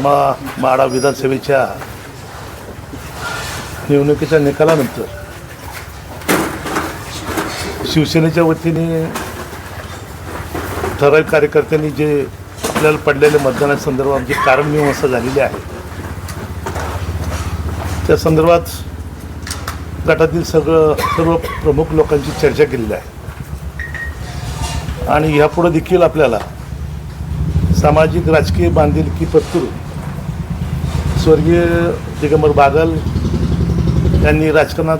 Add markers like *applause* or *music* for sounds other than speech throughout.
मा माडा विधानसभेच्या निवडणुकीच्या निकालानंतर शिवसेनेच्या वतीने ठराविक कार्यकर्त्यांनी जे आपल्याला पडलेल्या मतदानासंदर्भात जे कारणमीमांसा झालेली आहे. त्या संदर्भात गटातील सगळं सर्व प्रमुख लोकांची चर्चा केलेली आहे. आणि ह्यापुढं देखील आपल्याला सामाजिक राजकीय बांधिलकी पत्करून स्वर्गीय दिगंबर बागल यांनी राजकारणात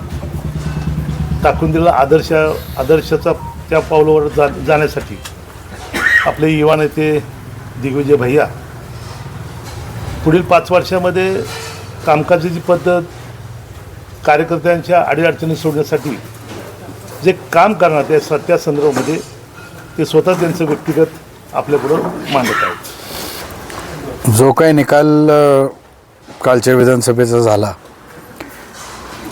टाकून दिलेला आदर्श आदर्शाचा त्या पावलावर जा जाण्यासाठी आपले युवा नेते दिग्विजय भैया पुढील पाच वर्षामध्ये कामकाजाची पद्धत कार्यकर्त्यांच्या अडीअडचणी सोडण्यासाठी जे काम करणार त्या स- त्या संदर्भामध्ये ते स्वतः त्यांचं व्यक्तिगत आपल्यापुढं मांडत आहेत. जो काही निकाल कालच्या विधानसभेचा झाला.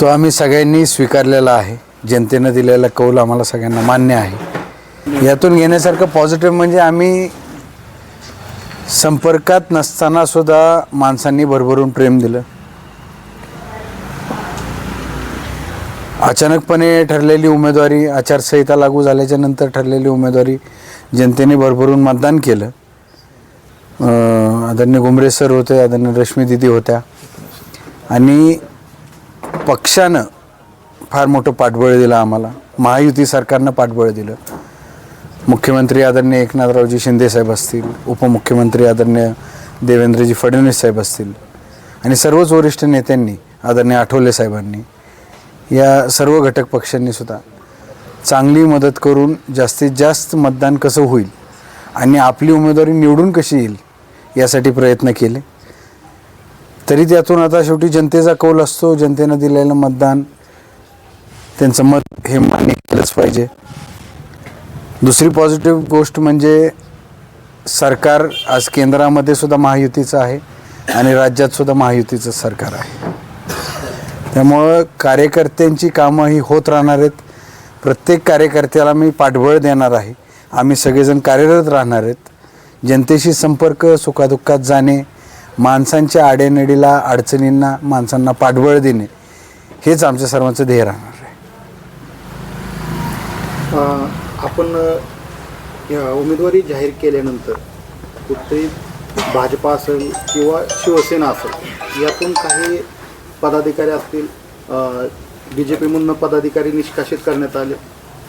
तो आम्ही सगळ्यांनी स्वीकारलेला आहे. जनतेनं दिलेला कौल आम्हाला सगळ्यांना मान्य आहे. यातून घेण्यासारखं पॉझिटिव्ह म्हणजे आम्ही संपर्कात नसताना सुद्धा माणसांनी भरभरून प्रेम दिलं. अचानकपणे ठरलेली उमेदवारी आचारसंहिता लागू झाल्याच्यानंतर ठरलेली उमेदवारी जनतेने भरभरून मतदान केलं. आदरणीय गुमरे सर होते आदरणीय रश्मी दिदी होत्या. आणि पक्षानं फार मोठं पाठबळ दिलं आम्हाला. महायुती सरकारनं पाठबळ दिलं. मुख्यमंत्री आदरणीय एकनाथरावजी शिंदेसाहेब असतील उपमुख्यमंत्री आदरणीय देवेंद्रजी फडणवीस साहेब असतील आणि सर्वच वरिष्ठ नेत्यांनी आदरणीय आठवले साहेबांनी या सर्व घटक पक्षांनी सुद्धा चांगली मदत करून जास्तीत जास्त मतदान कसं होईल आणि आपली उमेदवारी निवडून कशी येईल यासाठी प्रयत्न केले. तरी त्यातून आता शेवटी जनतेचा कौल असतो जनतेनं दिलेलं मतदान त्यांचं मत हे मान्य केलंच पाहिजे. दुसरी पॉझिटिव्ह गोष्ट म्हणजे सरकार आज केंद्रामध्ये सुद्धा महायुतीचं आहे आणि राज्यात सुद्धा महायुतीचं सरकार आहे. त्यामुळं कार्यकर्त्यांची कामं ही होत राहणार आहेत. प्रत्येक कार्यकर्त्याला मी पाठबळ देणार आहे. आम्ही सगळेजण कार्यरत राहणार आहेत. जनतेशी संपर्क सुखादुःखात जाणे माणसांच्या आडेनडीला अडचणींना माणसांना पाठबळ देणे हेच आमच्या सर्वांचं ध्येय राहणार आहे. आपण या उमेदवारी जाहीर केल्यानंतर कुठेही भाजपा असेल किंवा शिवसेना असेल यातून काही पदाधिकारी असतील बी जे पीमधून पदाधिकारी निष्कासित करण्यात आले.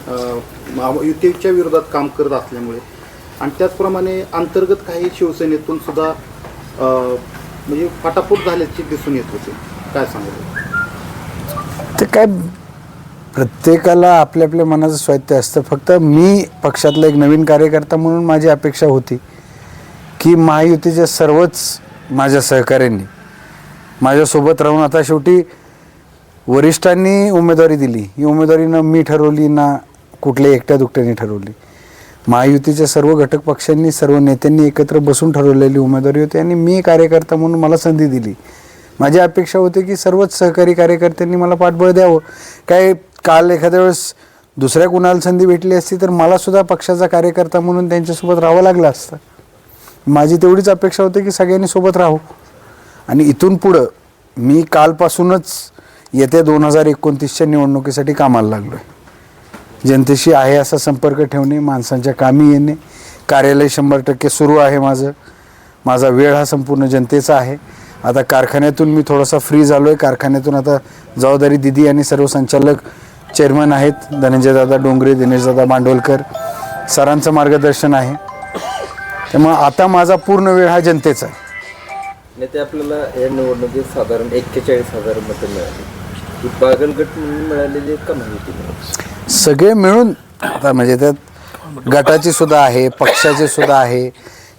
युतीच्या विरोधात काम करत असल्यामुळे. आणि त्याचप्रमाणे अंतर्गत काही शिवसेनेतून सुद्धा म्हणजे फाटाफूट झाल्याचे दिसून येत होते. काय सांगू? ते काय प्रत्येकाला आपल्या आपल्या मनाचं स्वायत्त असतं. फक्त मी पक्षातला एक नवीन कार्यकर्ता म्हणून माझी अपेक्षा होती की महायुतीच्या सर्वच माझ्या सहकाऱ्यांनी माझ्यासोबत राहून आता शेवटी वरिष्ठांनी उमेदवारी दिली. ही उमेदवारी न मी ठरवली ना कुठल्याही एकट्या दुकट्याने ठरवली. महायुतीच्या सर्व घटक पक्षांनी सर्व नेत्यांनी एकत्र बसून ठरवलेली उमेदवारी होती आणि मी कार्यकर्ता म्हणून मला संधी दिली. माझी अपेक्षा होती की सर्वच सहकारी कार्यकर्त्यांनी मला पाठबळ द्यावं. काय काल एखाद्या वेळेस दुसऱ्या कुणाला संधी भेटली असती तर मलासुद्धा पक्षाचा कार्यकर्ता म्हणून त्यांच्यासोबत राहावं लागलं असतं. माझी तेवढीच अपेक्षा होती की सगळ्यांनी सोबत राहू. आणि इथून पुढं मी कालपासूनच येत्या दोन हजार एकोणतीसच्या निवडणुकीसाठी कामाला लागलो आहे जनतेशी आहे असा संपर्क ठेवणे माणसांच्या कामी येणे. कार्यालय शंभर टक्के सुरू आहे माझं. माझा वेळ हा संपूर्ण जनतेचा आहे. आता कारखान्यातून मी थोडासा फ्री झालो आहे कारखान्यातून आता जबाबदारी दिदी आणि सर्व संचालक चेअरमन आहेत. धनंजयदादा डोंगरे दिनेशदादा भांडवलकर सरांचं मार्गदर्शन आहे. त्यामुळं आता माझा पूर्ण वेळ हा जनतेचा आहे. ते आपल्याला या निवडणुकीत साधारण एक्केचाळीस हजार मतं मिळाली. ही बागलगट म्हणून मिळालेली का माहिती सगळे मिळून आता म्हणजे त्यात गटाची सुद्धा आहे पक्षाचे सुद्धा आहे.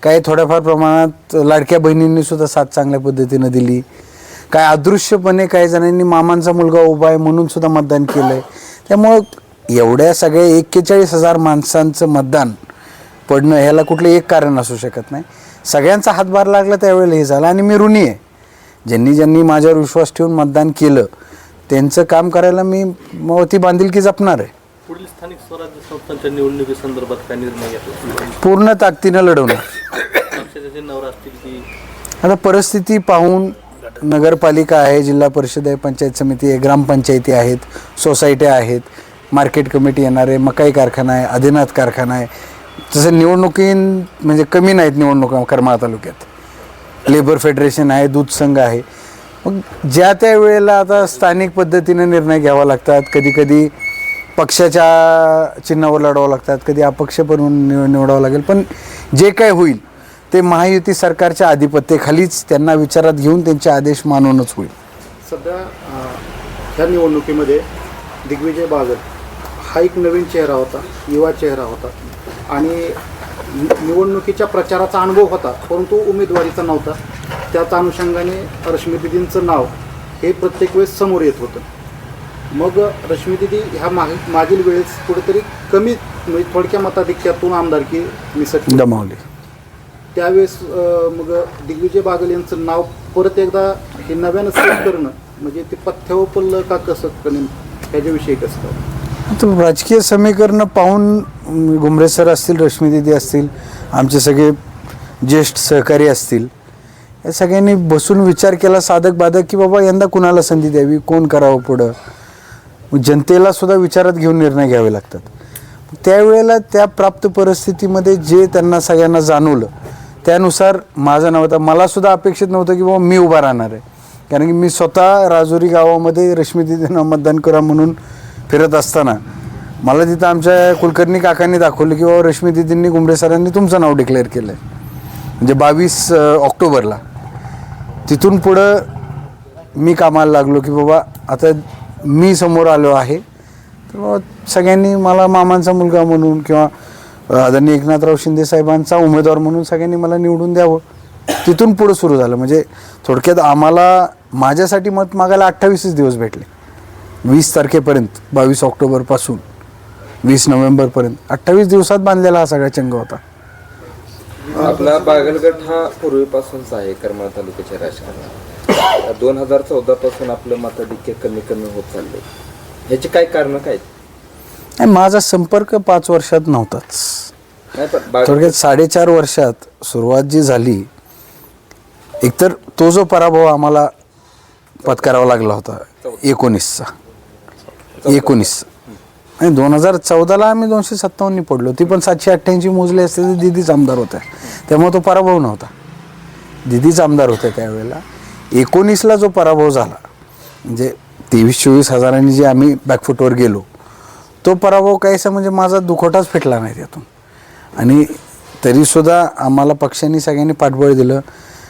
काही थोड्याफार प्रमाणात लाडक्या बहिणींनी सुद्धा साथ चांगल्या पद्धतीनं दिली. काय अदृश्यपणे काही जणांनी मामांचा मुलगा उभा आहे म्हणून सुद्धा मतदान केलं आहे त्यामुळं एवढ्या सगळ्या एक्केचाळीस हजार माणसांचं मतदान पडणं ह्याला कुठलं एक कारण असू शकत नाही. सगळ्यांचा हातभार लागला त्यावेळेला हे झालं आणि मी ऋणी आहे. ज्यांनी ज्यांनी माझ्यावर विश्वास ठेवून मतदान केलं त्यांचं काम करायला मी मग ती बांधिलकी जपणार आहे. पुढील स्थानिक स्वराज्य संस्थांच्या निवडणुकीसंदर्भात काय निर्णय घेतला? पूर्ण ताकदीनं लढवणार पक्षाचे चिन्हावर असतील की? आता परिस्थिती पाहून नगरपालिका आहे जिल्हा परिषद आहे पंचायत समिती आहे ग्रामपंचायती आहेत सोसायट्या आहेत मार्केट कमिटी येणार आहे मकाई कारखाना आहे आदिनाथ कारखाना आहे. तसं निवडणुकीन म्हणजे कमी नाहीत निवडणुका करमाळा तालुक्यात. लेबर फेडरेशन आहे दूध संघ आहे. मग ज्या त्या वेळेला आता स्थानिक पद्धतीने निर्णय घ्यावा लागतात कधी कधी पक्षाच्या चिन्हावर लढावं लागतात कधी अपक्ष बनवून निव निवडावं लागेल. पण जे काय होईल ते महायुती सरकारच्या आधिपत्याखालीच त्यांना विचारात घेऊन त्यांचे आदेश मानूनच होईल. सध्या ह्या निवडणुकीमध्ये दिग्विजय बागल हा एक नवीन चेहरा होता युवा चेहरा होता. आणि नि- निवडणुकीच्या प्रचाराचा अनुभव होता परंतु उमेदवारीचा नव्हता. त्याच अनुषंगाने रश्मीदिदींचं नाव हे प्रत्येक वेळेस समोर येत होतं. मग रश्मीदिदी ह्या माग मागील वेळेस कुठेतरी कमी म्हणजे थोडक्या मताधिक्यातून आमदारकी मिसटली गमावली त्यावेळेस अ, मग दिग्विजय बागल यांचं नाव परत एकदा हे नव्यानं सेट करणं म्हणजे ते पथ्यावर पडलं का कसं करेन ह्याच्याविषयी कसं काय? राजकीय समीकरणं पाहून घुमरे सर असतील रश्मी दिदी असतील आमचे सगळे ज्येष्ठ सहकारी असतील या सगळ्यांनी बसून विचार केला साधक बाधक की बाबा यंदा कुणाला संधी द्यावी कोण करावं पुढं? जनतेला सुद्धा विचारात घेऊन निर्णय घ्यावे लागतात. त्यावेळेला त्या प्राप्त परिस्थितीमध्ये जे त्यांना सगळ्यांना जाणवलं त्यानुसार माझं नाव होतं. मला सुद्धा अपेक्षित नव्हतं की बाबा मी उभा राहणार आहे. कारण की मी स्वतः राजुरी गावामध्ये रश्मी दिदींना मतदान करा म्हणून फिरत असताना मला तिथं आमच्या कुलकर्णी काकांनी दाखवलं की बाबा रश्मी दिदींनी गुंबडे सरांनी तुमचं नाव डिक्लेअर केलं आहे म्हणजे बावीस ऑक्टोबरला. तिथून पुढं मी कामाला लागलो की बाबा आता मी समोर आलो आहे. तर सगळ्यांनी मला मामांचा मुलगा म्हणून किंवा आदरणीय एकनाथराव शिंदे साहेबांचा उमेदवार म्हणून सगळ्यांनी मला निवडून द्यावं. तिथून पुढं सुरू झालं. म्हणजे थोडक्यात आम्हाला माझ्यासाठी मत मागायला अठ्ठावीसच दिवस भेटले. वीस तारखेपर्यंत बावीस ऑक्टोबरपासून वीस नोव्हेंबरपर्यंत. अठ्ठावीस दिवसात बांधलेला हा सगळा चंग होता. आपला बागलगट हा पूर्वीपासूनच आहे करमाळ तालुक्याच्या राजकारणात. *coughs* दोन हजार चौदा पासून आपलं मताधिक्य कमी कमी होत चाललंय. ह्याची काय कारण काय? आणि माझा संपर्क पाच वर्षात नव्हताच. नाही पण थोडक्यात साडेचार वर्षात सुरुवात जी झाली एकतर तो जो पराभव आम्हाला पत्करावा लागला होता एकोणीसचा. एकोणीस. आणि दोन हजार चौदाला आम्ही दोनशे सत्तावन्नी पडलो. ती पण सातशे अठ्ठ्याऐंशी मोजले असते तर दिदीच आमदार होत्या. त्यामुळे तो पराभव नव्हता. दिदीच आमदार होत्या त्यावेळेला. एकोणीसला जो पराभव झाला म्हणजे तेवीस चोवीस हजारांनी जे आम्ही बॅकफुटवर गेलो तो पराभव काहीसा म्हणजे माझा दुखोटाच फिटला नाही त्यातून. आणि तरीसुद्धा आम्हाला पक्षांनी सगळ्यांनी पाठबळ दिलं.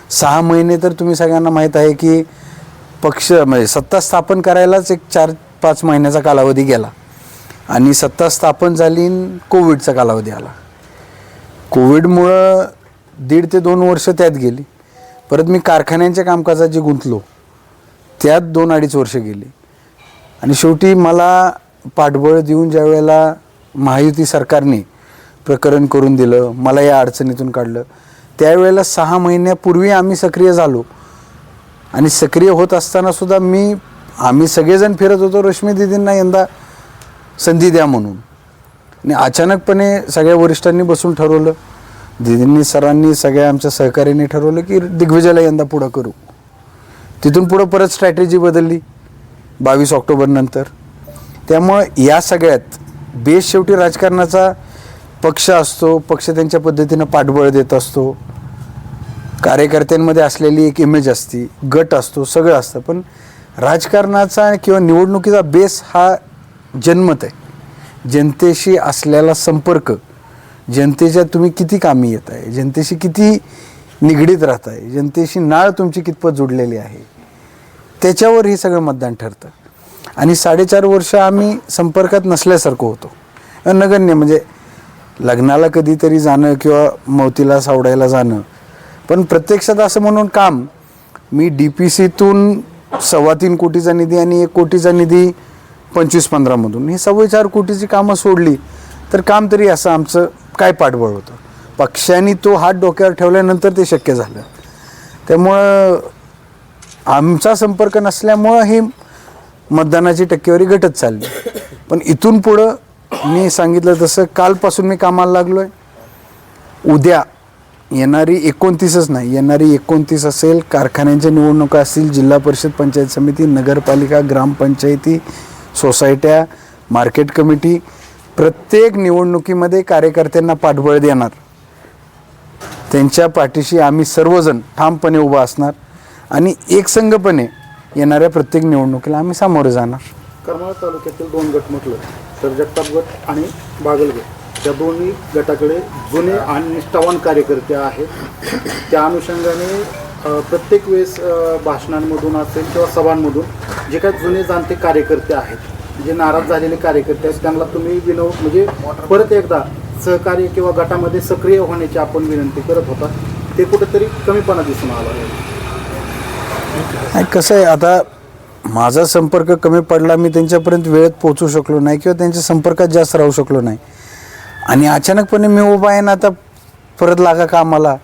सहा महिने तर तुम्ही सगळ्यांना माहीत आहे की पक्ष म्हणजे सत्ता स्थापन करायलाच एक चार पाच महिन्याचा कालावधी गेला. आणि सत्ता स्थापन झाली आणि कोविडचा कालावधी आला. कोविडमुळं दीड ते दोन वर्ष त्यात गेली. परत मी कारखान्यांच्या कामकाजात जे गुंतलो त्यात दोन अडीच वर्ष गेली. आणि शेवटी मला पाठबळ देऊन ज्या वेळेला महायुती सरकारने प्रकरण करून दिलं मला या अडचणीतून काढलं त्यावेळेला सहा महिन्यापूर्वी आम्ही सक्रिय झालो. आणि सक्रिय होत असताना सुद्धा मी आम्ही सगळेजण फिरत होतो रश्मी दिदींना यंदा संधी द्या म्हणून. आणि अचानकपणे सगळ्या वरिष्ठांनी बसून ठरवलं दिदींनी सरांनी सगळ्या आमच्या सहकार्याने ठरवलं की दिग्विजयला यंदा पुढं करू. तिथून पुढं परत स्ट्रॅटेजी बदलली बावीस ऑक्टोबरनंतर त्यामुळं या सगळ्यात बेस शेवटी राजकारणाचा पक्ष असतो पक्ष त्यांच्या पद्धतीनं पाठबळ देत असतो. कार्यकर्त्यांमध्ये असलेली एक इमेज असती गट असतो सगळं असतं. पण राजकारणाचा किंवा निवडणुकीचा बेस हा जन्मत आहे. जनतेशी असलेला संपर्क जनतेच्या तुम्ही किती कामी येत आहे? जनतेशी किती निगडीत राहत आहे? जनतेशी नाळ तुमची कितपत जुडलेली आहे? त्याच्यावर हे सगळं मतदान ठरतं. आणि साडेचार वर्ष आम्ही संपर्कात नसल्यासारखं होतो. नगण्य म्हणजे लग्नाला कधीतरी जाणं किंवा मोतीला सावडायला जाणं. पण प्रत्यक्षात असं म्हणून काम मी डी पी सीतून सव्वा तीन कोटीचा निधी आणि एक कोटीचा निधी पंचवीस पंधरामधून ही सव्वा चार कोटीची कामं सोडली तर काम तरी असं आमचं काय पाठबळ होतं? पक्षाने तो हात डोक्यावर ठेवल्यानंतर ते शक्य झालं. त्यामुळं आमचा संपर्क नसल्यामुळं ही मतदानाची टक्केवारी घटत चालली. पण इथून पुढं मी सांगितलं तसं कालपासून मी कामाला लागलो आहे उद्या येणारी एकोणतीसच नाही येणारी एकोणतीस असेल कारखान्यांच्या निवडणुका असतील जिल्हा परिषद पंचायत समिती नगरपालिका ग्रामपंचायती सोसायट्या मार्केट कमिटी प्रत्येक निवडणुकीमध्ये कार्यकर्त्यांना पाठबळ देणार. त्यांच्या पाठीशी आम्ही सर्वजण ठामपणे उभा असणार आणि एकसंघपणे येणाऱ्या प्रत्येक निवडणुकीला आम्ही सामोरे जाणार. करमाळा तालुक्यातील दोन गट म्हटलं तर जगताप गट आणि बागलगट या दोन्ही गटाकडे जुने आणि निष्ठावान कार्यकर्ते आहेत. त्या अनुषंगाने प्रत्येक वेळेस भाषणांमधून असेल किंवा सभांमधून जे काही जुने जाणते कार्यकर्ते आहेत जे नाराज झालेले कार्यकर्ते आहेत त्यांना तुम्ही विनव म्हणजे परत एकदा सहकार्य किंवा गटामध्ये सक्रिय होण्याची आपण विनंती करत होता. ते कुठेतरी कमीपणा दिसून आला. नाही कसं आहे आता माझा संपर्क कमी पडला मी त्यांच्यापर्यंत वेळेत पोहोचू शकलो नाही किंवा त्यांच्या संपर्कात जास्त राहू शकलो नाही. आणि अचानकपणे मी उभा आहे ना आता परत लागा कामाला.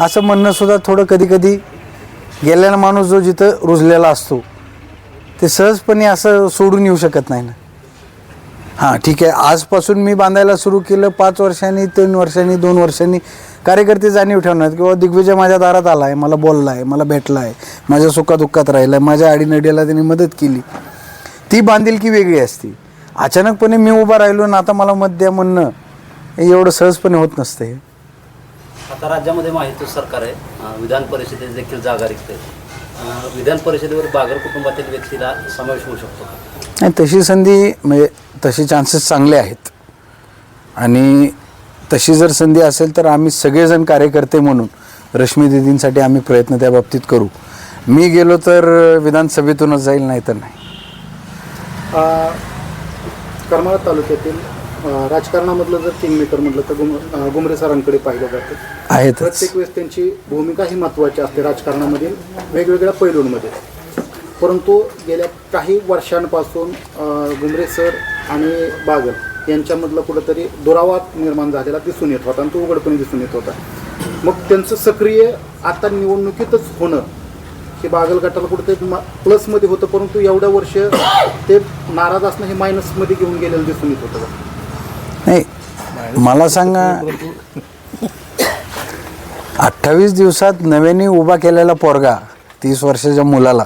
असं म्हणणंसुद्धा थोडं कधी कधी गेलेला माणूस जो जिथं रुजलेला असतो ते सहजपणे असं सोडून येऊ शकत नाही ना. हां ठीक आहे. आजपासून मी बांधायला सुरू केलं पाच वर्षांनी तीन वर्षांनी दोन वर्षांनी. कार्यकर्ते जाणीव ठेवणार किंवा दिग्विजय माझ्या दारात आला आहे मला बोलला आहे मला भेटला आहे माझ्या सुखादुःखात राहिला आहे माझ्या आडीनडीला त्यांनी मदत केली. ती बांधिलकी वेगळी असती? अचानकपणे मी उभा राहिलो ना आता मला मत द्या म्हणणं एवढं सहजपणे होत नसतं आता राज्यामध्ये माहिती सरकार आहे. विधान परिषदेत देखील जागा रिक्त विधान परिषदेवर बागर कुटुंबातील व्यक्तीला समावेश होऊ शकतो नाही तशी संधी म्हणजे तसे चान्सेस चांगले आहेत. आणि तशी जर संधी असेल तर आम्ही सगळेजण कार्यकर्ते म्हणून रश्मी दिदींसाठी आम्ही प्रयत्न त्या बाबतीत करू. मी गेलो तर विधानसभेतूनच जाईल नाही तर नाही. अ, करमाळा तालुक्यातील राजकारणामधलं जर किंगमेकर म्हटलं तर गुम गुमरे सरांकडे पाहिलं जातं. आहेतच. प्रत्येक वेळेस त्यांची भूमिका ही महत्त्वाची असते राजकारणामधील वेगवेगळ्या पैलूंमध्ये. परंतु गेल्या काही वर्षांपासून गुमरे सर आणि बागल यांच्यामधलं कुठंतरी दुरावा निर्माण झालेला दिसून येत होता आणि तो उघडपणे दिसून येत होता. मग त्यांचं सक्रिय आता निवडणुकीतच होणं हे बागल गटाला कुठेतरी मा- प्लसमध्ये होतं परंतु एवढ्या वर्ष ते नाराज असणं हे मायनसमध्ये घेऊन गेलेलं दिसून येत होतं. नाही मला सांगा अठ्ठावीस दिवसात नव्याने उभा केलेला पोरगा तीस वर्षाच्या मुलाला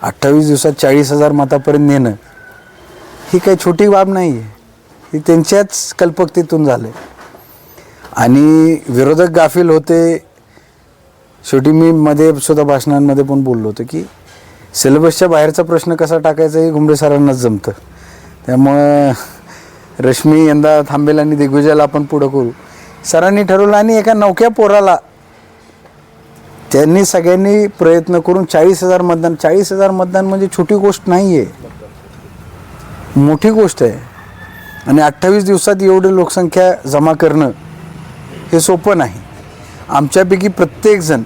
अठ्ठावीस दिवसात चाळीस हजार मतापर्यंत नेणं ही काही छोटी बाब नाही आहे ही त्यांच्याच कल्पकतेतून झालं आणि विरोधक गाफील होते. शेवटी मी मध्ये सुद्धा भाषणांमध्ये पण बोललो होतो की सिलेबसच्या बाहेरचा प्रश्न कसा टाकायचा हे घुमडे सरांनाच जमतं. त्यामुळं रश्मी यंदा थांबेल आणि दिग्विजयाला आपण पुढं करू. सरांनी ठरवलं आणि एका नौक्या पोराला त्यांनी सगळ्यांनी प्रयत्न करून चाळीस हजार मतदान चाळीस हजार मतदान म्हणजे छोटी गोष्ट नाही आहे मोठी गोष्ट आहे. आणि अठ्ठावीस दिवसात एवढी लोकसंख्या जमा करणं हे सोपं नाही. आमच्यापैकी प्रत्येकजण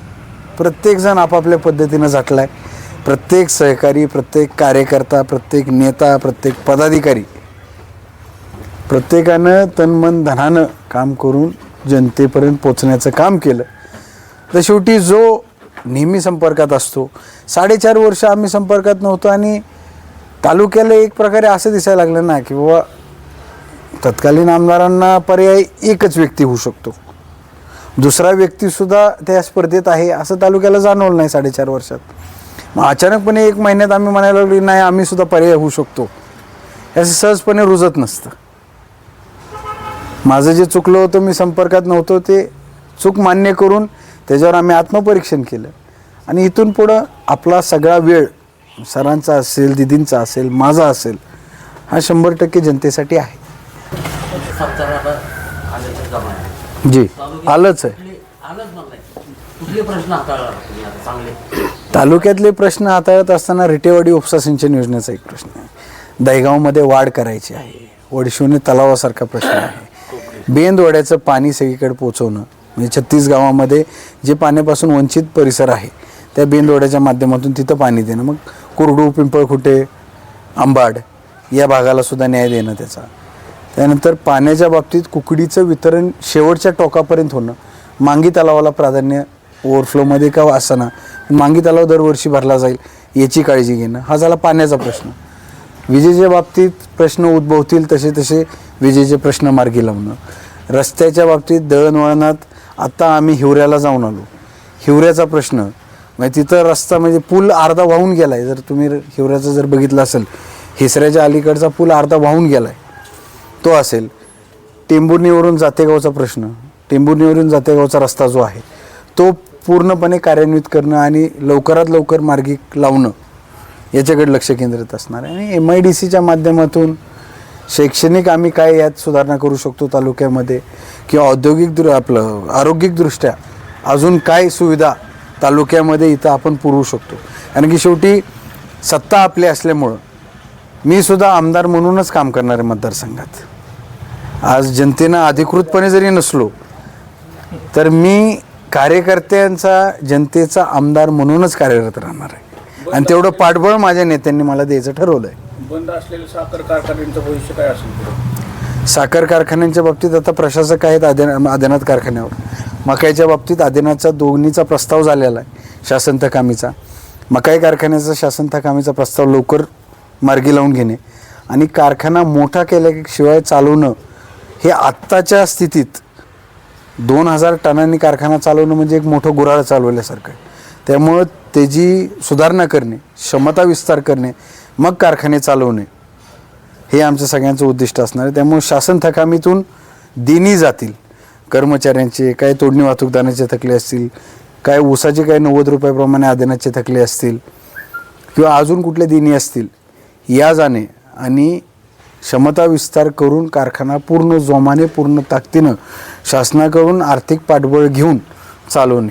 प्रत्येकजण आपापल्या पद्धतीनं झटला आहे प्रत्येक सहकारी प्रत्येक कार्यकर्ता प्रत्येक नेता प्रत्येक पदाधिकारी प्रत्येकानं तन मन धनानं काम करून जनतेपर्यंत पोचण्याचं काम केलं. तर शेवटी जो नेहमी संपर्कात असतो साडेचार वर्ष आम्ही संपर्कात नव्हतो आणि तालुक्याला एक प्रकारे असं दिसायला लागलं ना की बाबा तत्कालीन आमदारांना पर्याय एकच व्यक्ती होऊ शकतो. दुसरा व्यक्तीसुद्धा त्या स्पर्धेत आहे असं तालुक्याला जाणवलं नाही साडेचार वर्षात. मग अचानकपणे एक महिन्यात आम्ही म्हणायला लागलो नाही आम्हीसुद्धा पर्याय होऊ शकतो. असं सहजपणे रुजत नसतं. माझं जे चुकलं होतं मी संपर्कात नव्हतो ते चूक मान्य करून त्याच्यावर आम्ही आत्मपरीक्षण केलं. आणि इथून पुढं आपला सगळा वेळ सरांचा असेल दिदींचा असेल माझा असेल हा शंभर टक्के जनतेसाठी आहे. जी. आलंच आहे. तालुक्यातले प्रश्न हाताळत असताना रिटेवाडी उपसा सिंचन योजनेचा एक प्रश्न आहे. दहीगावमध्ये वाढ करायची आहे. वडशिवने तलावासारखा प्रश्न आहे. बेंदवड्याचं पाणी सगळीकडे पोचवणं. म्हणजे छत्तीस गावामध्ये जे पाण्यापासून वंचित परिसर आहे त्या बेंदवड्याच्या माध्यमातून तिथं पाणी देणं. मग कुरडू पिंपळखुटे आंबाड या भागाला सुद्धा न्याय देणं त्याचा. त्यानंतर पाण्याच्या बाबतीत कुकडीचं वितरण शेवटच्या टोकापर्यंत होणं. मांगी तलावाला प्राधान्य ओव्हरफ्लोमध्ये का असताना मांगी तलाव दरवर्षी भरला जाईल याची काळजी घेणं. हा झाला पाण्याचा प्रश्न. विजेच्या बाबतीत प्रश्न उद्भवतील तसे तसे विजेचे प्रश्न मार्गी लावणं रस्त्याच्या बाबतीत दळणवळणात आत्ता आम्ही हिवऱ्याला जाऊन आलो. हिवऱ्याचा प्रश्न म्हणजे तिथं रस्ता म्हणजे पूल अर्धा वाहून गेला आहे जर तुम्ही हिवऱ्याचं जर बघितलं असेल हिसऱ्याच्या अलीकडचा पूल अर्धा वाहून गेला आहे तो असेल टेंबुर्णीवरून जातेगावचा प्रश्न. टेंबुर्णीवरून जातेगावचा रस्ता जो आहे तो पूर्णपणे कार्यान्वित करणं आणि लवकरात लवकर मार्गी लावणं. याच्याकडे लक्ष केंद्रित असणार आहे. आणि एम आय डी सीच्या माध्यमातून शैक्षणिक आम्ही काय यात सुधारणा करू शकतो तालुक्यामध्ये किंवा औद्योगिक दृ आपलं आरोग्यिकदृष्ट्या अजून काय सुविधा तालुक्यामध्ये इथं आपण पुरवू शकतो. कारण की शेवटी सत्ता आपली असल्यामुळं मी सुद्धा आमदार म्हणूनच काम करणार आहे मतदारसंघात. आज जनतेनं अधिकृतपणे जरी नसलो तर मी कार्यकर्त्यांचा जनतेचा आमदार म्हणूनच कार्यरत राहणार आहे. आणि तेवढं पाठबळ माझ्या नेत्यांनी मला द्यायचं ठरवलं आहे बंद असलेल्या साखर कारखान्यांचं भविष्य काय असेल पुढे? साखर कारखान्यांच्या बाबतीत आता प्रशासक आहेत आदिना आदिनाथ कारखान्यावर. मकाईच्या बाबतीत आदिनाथचा दोन्हीचा प्रस्ताव झालेला आहे शासन तकामीचा मकाई कारखान्याचा शासन तकामीचा प्रस्ताव लवकर मार्गी लावून घेणे आणि कारखाना मोठा केल्याशिवाय चालवणं हे आत्ताच्या स्थितीत दोन हजार टनांनी कारखाना चालवणं म्हणजे एक मोठं गुऱ्हाळ चालवल्यासारखं आहे. त्यामुळं त्याची सुधारणा करणे क्षमता विस्तार करणे मग कारखाने चालवणे हे आमचं सगळ्यांचं उद्दिष्ट असणार आहे. त्यामुळे शासन थकामीतून दिनी जातील. कर्मचाऱ्यांचे काय तोडणी वाहतूकदारांचे थकले असतील काय ऊसाचे काय नव्वद रुपयाप्रमाणे आदेनाचे थकले असतील किंवा अजून कुठले दिनी असतील या जाणे आणि क्षमता विस्तार करून कारखाना पूर्ण जोमाने पूर्ण ताकदीनं शासनाकडून आर्थिक पाठबळ घेऊन चालवणे.